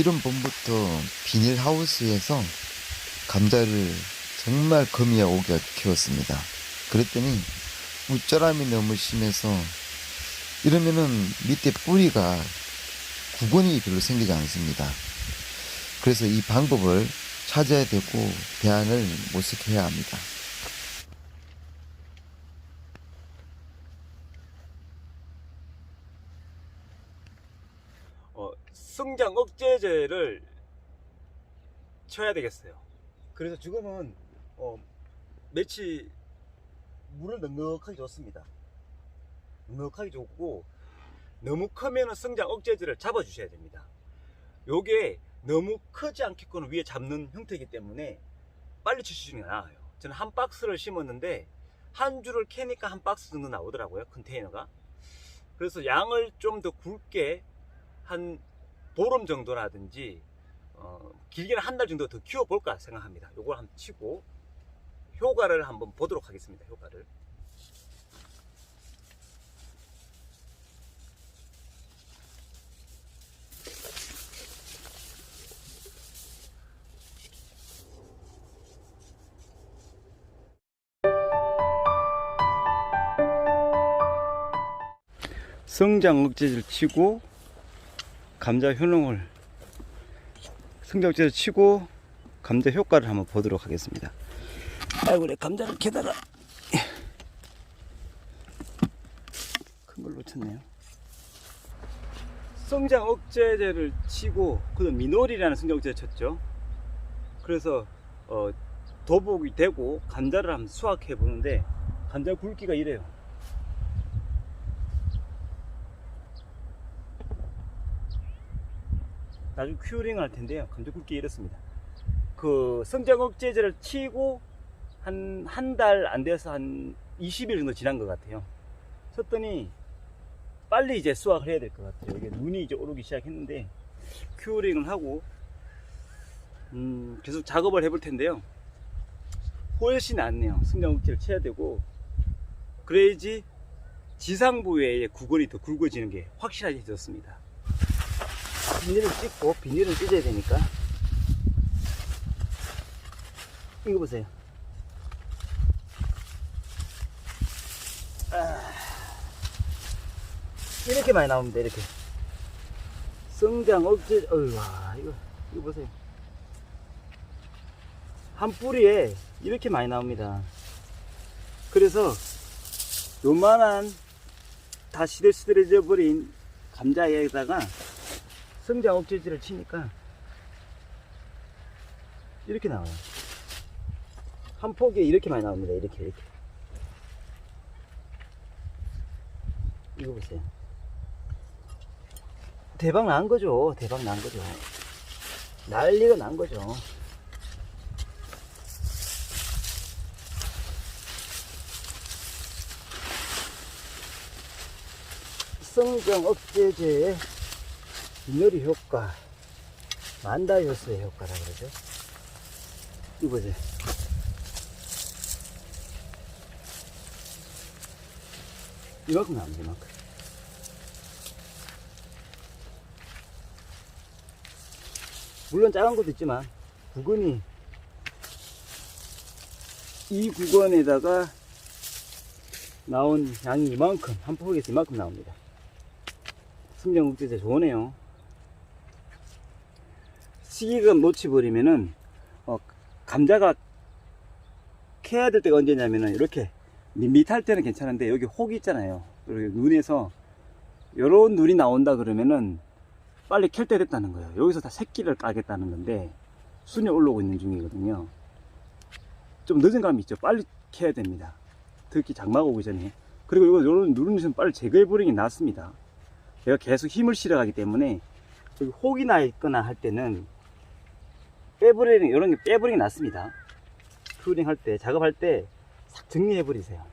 이런 봄부터 비닐하우스에서 감자를 정말 거미야 오게 키웠습니다. 그랬더니 웃자람이 너무 심해서 이러면은 밑에 뿌리가 구근이 별로 생기지 않습니다. 그래서 이 방법을 찾아야 되고 대안을 모색해야 합니다. 어, 성장 억제제를 쳐야 되겠어요. 그래서 지금은 어, 매치 물을 넉넉하게 줬습니다. 넉넉하게 줬고 너무 크면 성장 억제제를 잡아 주셔야 됩니다. 요게 너무 크지 않게끔 위에 잡는 형태이기 때문에 빨리 치시는 게 나아요. 저는 한 박스를 심었는데 한 줄을 캐니까 한 박스 정도 나오더라고요. 컨테이너가. 그래서 양을 좀 더 굵게 한 보름 정도라든지 어, 길게는 한 달 정도 더 키워볼까 생각합니다. 요걸 한번 치고 효과를 한번 보도록 하겠습니다. 효과를. 성장 억제제를 치고 감자 효능을 억제제를 치고 감자 효과를 한번 보도록 하겠습니다. 아이고 내 감자를 캐다가 큰 걸 놓쳤네요. 성장 억제제를 치고 그다음 미놀이라는 억제제 쳤죠. 그래서 어, 도복이 되고 감자를 한번 수확해 보는데 감자 굵기가 이래요. 나중에 큐링을 할 텐데요. 감자 굵기 이렇습니다. 그 성장 억제제를 치고 한 한 달 안 돼서 한 20일 정도 지난 것 같아요. 쳤더니 빨리 이제 수확을 해야 될 것 같아요. 이게 눈이 이제 오르기 시작했는데 큐링을 하고 음, 계속 작업을 해볼 텐데요. 훨씬 낫네요. 성장 억제를 쳐야 되고 그래야지 지상부의 구근이 더 굵어지는 게 확실하게 되었습니다. 비닐을 찍고 비닐을 찢어야 되니까. 이거 보세요. 아, 이렇게 많이 나옵니다 이렇게. 성장 억제 어이와 이거 이거 보세요. 한 뿌리에 이렇게 많이 나옵니다. 그래서 요만한 다 시들시들해져 버린 감자에다가 성장 억제제를 치니까 이렇게 나와요. 한 폭에 이렇게 많이 나옵니다. 이렇게 이렇게. 이거 보세요. 대박 난 거죠. 대박 난 거죠. 난리가 난 거죠. 성장 억제제 의 균열이 효과, 만다이오스의 효과라 그러죠. 이거 보세요. 이만큼 나옵니다, 이만큼. 물론 작은 것도 있지만, 구근이, 이 구건에다가 나온 양이 이만큼, 한 폭에서 이만큼 나옵니다. 승정국제제 좋으네요. 시기가 놓치버리면은 어, 감자가 캐야 될 때가 언제냐면은 이렇게 밋밋할 때는 괜찮은데 여기 혹이 있잖아요. 여기 눈에서 요런 눈이 나온다 그러면은 빨리 캘 때 됐다는 거예요. 여기서 다 새끼를 까겠다는 건데 순이 올라오고 있는 중이거든요. 좀 늦은 감이 있죠. 빨리 캐야 됩니다. 특히 장마가 오기 전에. 그리고 이거 요런 누르는 빨리 제거해 버리는 게 낫습니다. 내가 계속 힘을 실어가기 때문에 혹이 나 있거나 할 때는 빼버리는 이런 게게 낫습니다. 큐링 할 때 작업할 때 싹 정리해 버리세요.